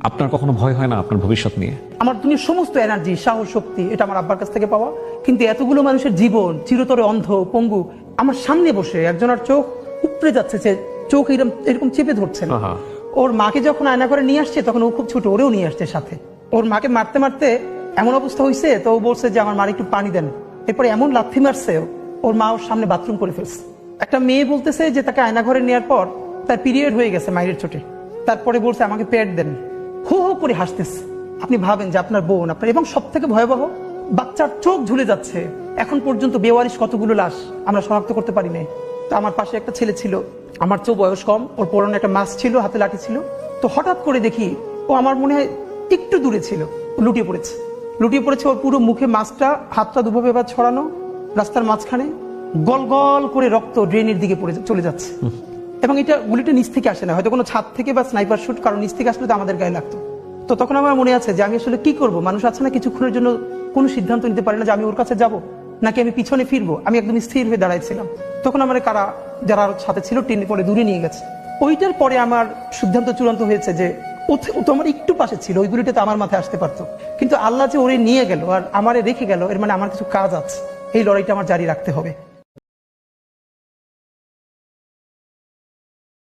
আপনার কখনো ভয় হয় না আপনার ভবিষ্যৎ নিয়ে? আমার দুনিয়ার সমস্ত এনার্জি সাহস শক্তি এটা আমার আব্বার কাছ থেকে পাওয়া। কিন্তু এতগুলো মানুষের জীবন চিরতরে অন্ধ পঙ্গু আমার সামনে বসে একজনের চোখ উপড়ে যাচ্ছে যে চোখ এরকম এরকম চেপে ধরছে না। ওর মাকে যখন আয়না করে নিয়ে আসছে তখন ও খুব ছোট ওরেও নিয়ে আসছে সাথে। ওর মাকে মারতে মারতে এমন অবস্থা হয়েছে তো ও বলছে যে আমার মার একটু পানি দেন। এরপরে এমন লাথি মারছে ও, ওর মা ওর সামনে বাথরুম করে ফেলছে। একটা মেয়ে বলতেছে যে তাকে আয়না ঘরে নেওয়ার পর তার পিরিয়ড হয়ে গেছে মায়ের চোটে তারপরে বলছে আমাকে পেট দেন। করে হাসতেছে। আপনি ভাবেন যে আপনার বোন আপনার এবং সব থেকে ভয়াবহ বাচ্চার চোখ ঝুলে যাচ্ছে। এখন পর্যন্ত বেওয়ারিশ কতগুলো লাশ আমরা শনাক্ত করতে পারি নাই তো আমার পাশে একটা ছেলে ছিল। আমার চেয়েও বয়স কম। ওর পরনে একটা মাছ ছিল হাতে লাঠি ছিল। তো হঠাৎ করে দেখি ও আমার মনে হয় একটু দূরে ছিল। লুটিয়ে পড়েছে। লুটিয়ে পড়েছে ওর পুরো মুখে মাছটা হাতটা দুভাবে এবার ছড়ানো রাস্তার মাঝখানে গল গল করে রক্ত ড্রেনের দিকে পড়ে চলে যাচ্ছে। এবং এটা গুলিটা নিচ থেকে আসে না। হয়তো কোনো ছাদ থেকে বা স্নাইপার শুট কারণ নিচ থেকে আসলে তো আমাদের গায়ে লাগতো। তো তখন আমার মনে আছে যে আমি আসলে কি করব? মানুষ আছে না কিছুক্ষণের জন্য কোনো সিদ্ধান্ত নিতে পারে না যে আমি ওর কাছে যাব? নাকি আমি পিছনে ফিরবো? আমি একদম স্থির হয়ে দাঁড়াইছিলাম। তখন আমার কারা যারা সাথে ছিল টেনে পরে দূরে নিয়ে গেছে। ওইটার পরে আমার সিদ্ধান্ত চূড়ান্ত হয়েছে যে ও তো আমার একটু পাশে ছিল, ওই গুলিটা তো আমার মাথায় আসতে পারতো। কিন্তু আল্লাহ যে ওরে নিয়ে গেল আর আমারে রেখে গেল, এর মানে আমার কিছু কাজ আছে। এই লড়াইটা আমার জারি রাখতে হবে।